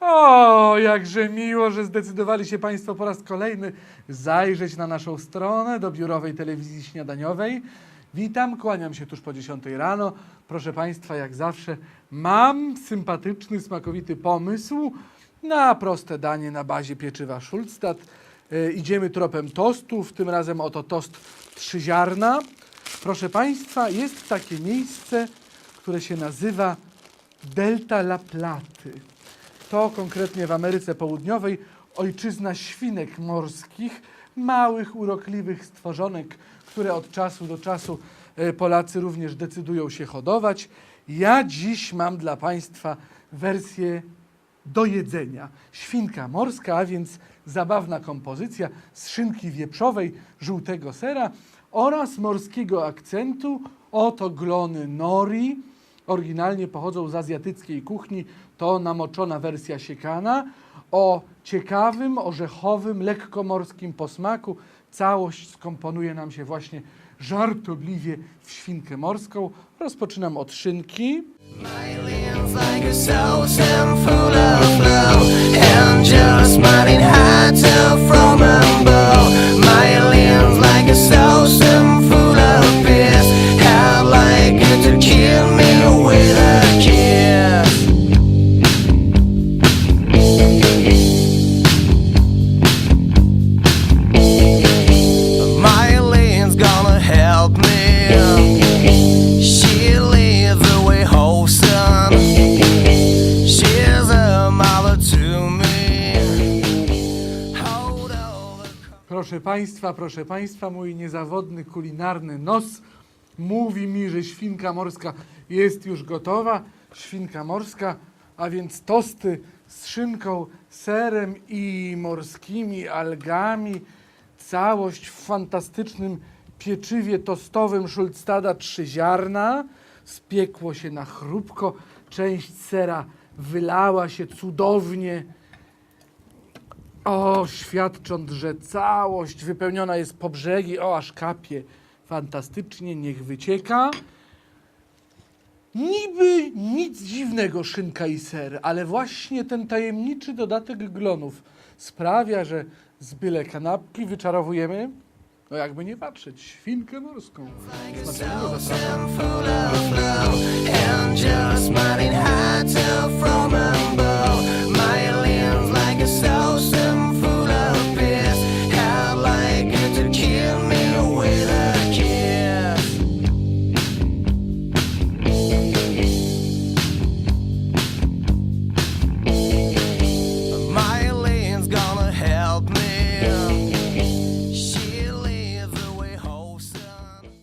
O, jakże miło, że zdecydowali się Państwo po raz kolejny zajrzeć na naszą stronę do biurowej telewizji śniadaniowej. Witam, kłaniam się tuż po 10 rano. Proszę Państwa, jak zawsze, mam sympatyczny, smakowity pomysł na proste danie na bazie pieczywa Schulzstadt. E, idziemy tropem tostów, tym razem oto tost trzy ziarna. Proszę Państwa, jest takie miejsce, które się nazywa Delta La Platy. To konkretnie w Ameryce Południowej ojczyzna świnek morskich, małych, urokliwych stworzonek, które od czasu do czasu e, Polacy również decydują się hodować. Ja dziś mam dla Państwa wersję do jedzenia. Świnka morska, a więc zabawna kompozycja z szynki wieprzowej, żółtego sera oraz morskiego akcentu. Oto glony nori. Oryginalnie pochodzą z azjatyckiej kuchni. To namoczona wersja siekana o ciekawym, orzechowym, lekkomorskim posmaku. Całość skomponuje nam się właśnie żartobliwie w świnkę morską. Rozpoczynam od szynki. Aliens Proszę Państwa, proszę Państwa, mój niezawodny kulinarny nos mówi mi, że świnka morska jest już gotowa. Świnka morska, a więc tosty z szynką, serem i morskimi algami. Całość w fantastycznym pieczywie tostowym Schulzstada trzy ziarna. Spiekło się na chrupko. Część sera wylała się cudownie. O, świadcząc, że całość wypełniona jest po brzegi, o, aż kapie. Fantastycznie, niech wycieka. Niby nic dziwnego szynka i ser, ale właśnie ten tajemniczy dodatek glonów sprawia, że z byle kanapki wyczarowujemy, no jakby nie patrzeć, świnkę morską. Smacznego zapraszam.